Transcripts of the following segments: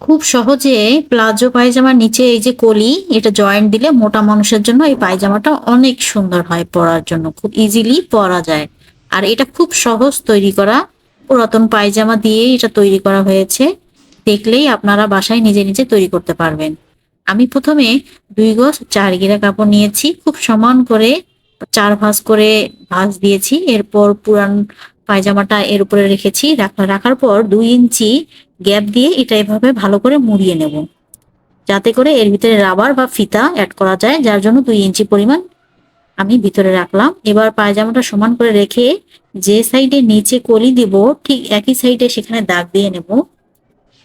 খুব সহজে প্লাজো পায়জামার নিচে এই যে কলি, এটা জয়েন্ট দিলে মোটা মানুষের জন্য এই পায়জামাটা অনেক সুন্দর হয় পরার জন্য, খুব ইজিলি পরা যায়। আর এটা খুব সহজ তৈরি করা, পুরাতন পায়জামা দিয়ে এটা তৈরি করা হয়েছে। দেখলেই আপনারা বাসায় নিজে নিজে তৈরি করতে পারবেন। আমি প্রথমে দুই গজ চার গিরা কাপড় নিয়েছি, খুব সমান করে চার ভাঁজ করে ভাঁজ দিয়েছি। এরপর পুরান পায়জামাটা এর উপরে রেখেছি। রাখা, রাখার পর দুই ইঞ্চি গ্যাপ দিয়ে এটা এভাবে ভালো করে মুড়িয়ে নেব। যাতে করে এর ভিতরে রাবার বা ফিতা অ্যাড করা যায়, যার জন্য দুই ইঞ্চি পরিমাণ আমি ভিতরে রাখলাম। এবার পায়জামাটা সমান করে রেখে যে সাইডে নিচে কলি দিব, ঠিক একই সাইডে সেখানে দাগ দিয়ে নেব।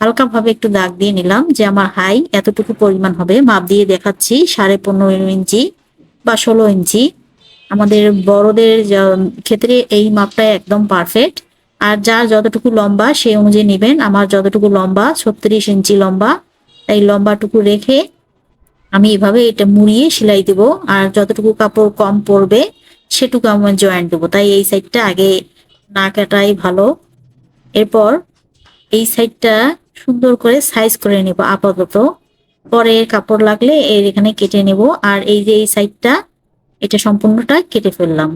হালকা ভাবে একটু দাগ দিয়ে নিলাম যে আমার হাই এতটুকু পরিমাণ হবে। মাপ দিয়ে দেখাচ্ছি, সাড়ে পনেরো ইঞ্চি বা ষোলো ইঞ্চি। আমাদের বড়দের ক্ষেত্রে এই মাপটা একদম পারফেক্ট আর যার যতটুকু লম্বা সেই অনুযায়ী নেবেন। আমার যতটুকু লম্বা, ছত্রিশ ইঞ্চি লম্বা তাই লম্বাটুকু রেখে আমি এভাবে এটা মুড়িয়ে সেলাই দেব। আর যতটুকু কাপড় কম পড়বে, সেটুকু আমি জয়েন্ট দেবো। তাই এই সাইডটা আগে না কাটাই ভালো। এরপর এই সাইডটা সুন্দর করে সাইজ করে নেব আপাতত। পরে কাপড় লাগলে এর এখানে কেটে নেব। আর এই যে এই সাইডটা এটা সম্পূর্ণটা কেটে ফেললাম।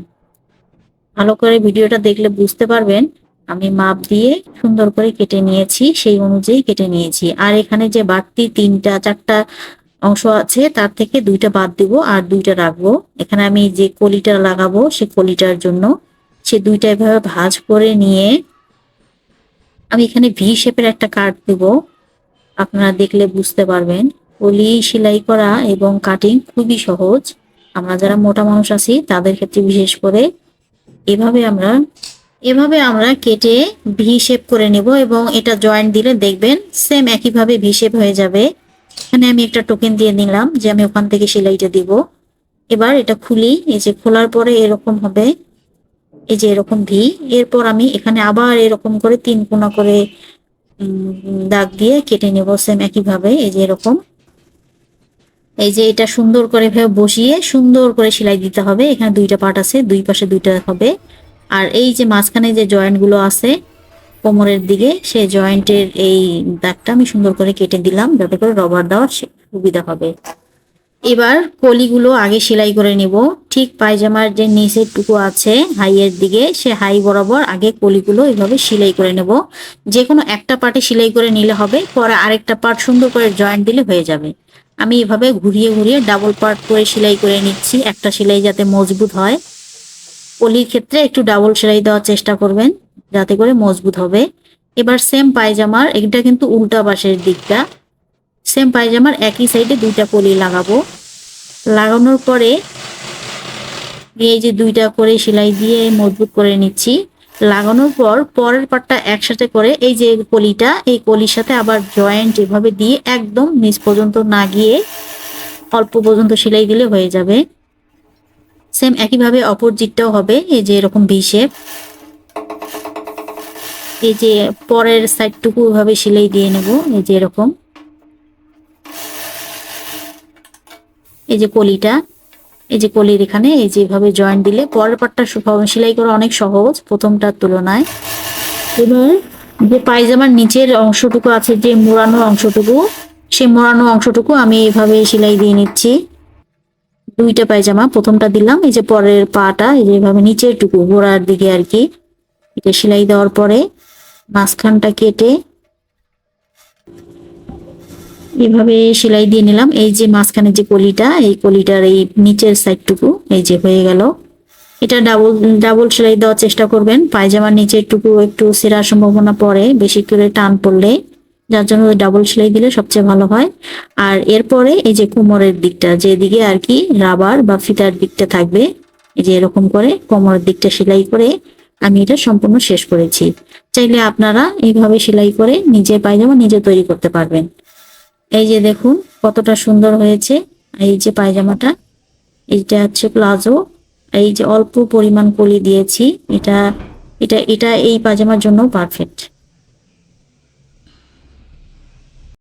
ভালো করে ভিডিওটা দেখলে বুঝতে পারবেন। আমি মাপ দিয়ে সুন্দর করে কেটে নিয়েছি, সেই অনুযায়ী কেটে নিয়েছি। আর এখানে যে বাড়তি তিনটা, চারটা অংশ আছে, তার থেকে দুইটা বাদ দিব আর দুইটা রাখব। এখানে আমি যে কলিটা লাগাবো, সে কলিটার জন্য সে দুইটা এভাবে ভাঁজ করে নিয়ে আমি এখানে ভি শেপের একটা কাট দেব। আপনারা দেখলে বুঝতে পারবেন। কলি, সেলাই করা এবং কাটিং খুবই সহজ। আমরা যারা মোটা মানুষ আছি, তাদের ক্ষেত্রে বিশেষ করে এভাবে আমরা এভাবে আমরা কেটে ভি শেপ করে নেব এবং এটা জয়েন্ট দিলে দেখবেন সেম একইভাবে ভি শেপ হয়ে যাবে। এখানে আমি একটা টোকেন দিয়ে নিলাম যে আমি ওখান থেকে সেলাইটা দিব। এবার এটা খুলি, এই যে খোলার পরে এরকম হবে। এই যে এরকম ভি এরপর আমি এখানে আবার এরকম করে তিন কোনা করে দাগ দিয়ে কেটে নেব সেম একইভাবে, এই যে এরকম। এই যে এটা সুন্দর করে বসিয়ে সুন্দর করে সেলাই দিতে হবে। এখানে দুইটা পার্ট আছে, দুই পাশে দুইটা হবে। আর এই যে মাঝখানে যে জয়েন্টগুলো আছে, কোমরের দিকে সেই জয়েন্টের এই দাগটা আমি সুন্দর করে কেটে দিলাম যাতে করে রবার দেওয়ার সুবিধা হবে। এবার কলিগুলো আগে সেলাই করে নিব। ঠিক পায়জামার যে নিচের টুকু আছে, হাইয়ের দিকে, সে হাই বরাবর আগে কলিগুলো এইভাবে সেলাই করে নেব। যে কোনো একটা পার্টে সেলাই করে নিলে হবে, পরে আরেকটা পার্ট সুন্দর করে জয়েন্ট দিলে হয়ে যাবে। আমি এভাবে ঘুরিয়ে ঘুরিয়ে ডাবল পার্ট করে সেলাই করে নিচ্ছি। একটা সেলাই যাতে মজবুত হয়। কলির ক্ষেত্রে একটু ডাবল সেলাই দেওয়ার চেষ্টা করবেন, যাতে করে মজবুত হবে। এবার সেম পায়জামার, এটা কিন্তু উল্টা পাশের দিকটা। সেম পায়জামার একই সাইডে দুইটা কলি লাগাবো। লাগানোর পরে এই যে দুইটা করে সেলাই দিয়ে মজবুত করে নিচ্ছি। লাগানোর পর পরের পাটটা একসাথে করে এই যে কলিটা এই কলির সাথে আবার জয়েন্ট এভাবে দিয়ে একদম নিচ পর্যন্ত না গিয়ে অল্প পর্যন্ত সেলাই দিলে হয়ে যাবে। সেম একইভাবে অপর দিকটাও হবে, এই যে এরকম ভি শেপ এই যে পরের সাইডটুকু ভাবে সেলাই দিয়ে নেব, এই যে এরকম। এই যে কলিটা, এই যে কলির এখানে, এই যে এভাবে জয়েন্ট দিলে, পরের পাটটা সেলাই করা অনেক সহজ, প্রথমটার তুলনায়। এবার যে পায়জামার নিচের অংশটুকু আছে, যে মোড়ানো অংশটুকু, সেই মোড়ানো অংশটুকু আমি এভাবে সেলাই দিয়ে নিচ্ছি। দুইটা পায়জামা, প্রথমটা দিলাম, এই যে পরের পাটা, এই যেভাবে নিচের টুকু গোড়ার দিকে আর কি। এটা সেলাই দেওয়ার পরে মাঝখানটা কেটে এভাবে সেলাই দিয়ে নিলাম। এই যে মাঝখানে যে কলিটা, এই কলিটার এই নিচের সাইডটুকু, এই যে হয়ে গেল। এটা ডাবল ডাবল সেলাই দেওয়ার চেষ্টা করবেন। পায়জামার নিচের টুকু একটু সেরার সম্ভাবনা পড়ে, বেশি করে টান পড়লে। যার জন্য ডাবল সেলাই দিলে সবচেয়ে ভালো হয়। আর এরপরে এই যে কোমরের দিকটা যেদিকে আর কি রাবার বা ফিতার দিকটা থাকবে, এই যে এরকম করে কোমরের দিকটা সেলাই করে আমি এটা সম্পূর্ণ শেষ করেছি। চাইলে আপনারা এইভাবে সেলাই করে নিজে পায়জামা নিজে তৈরি করতে পারবেন। এই যে দেখুন কতটা সুন্দর হয়েছে, এই যে পায়জামাটা, এইটা হচ্ছে প্লাজো। এই যে অল্প পরিমাণ কলি দিয়েছি, এটা এটা এটা এই পায়জামার জন্য পারফেক্ট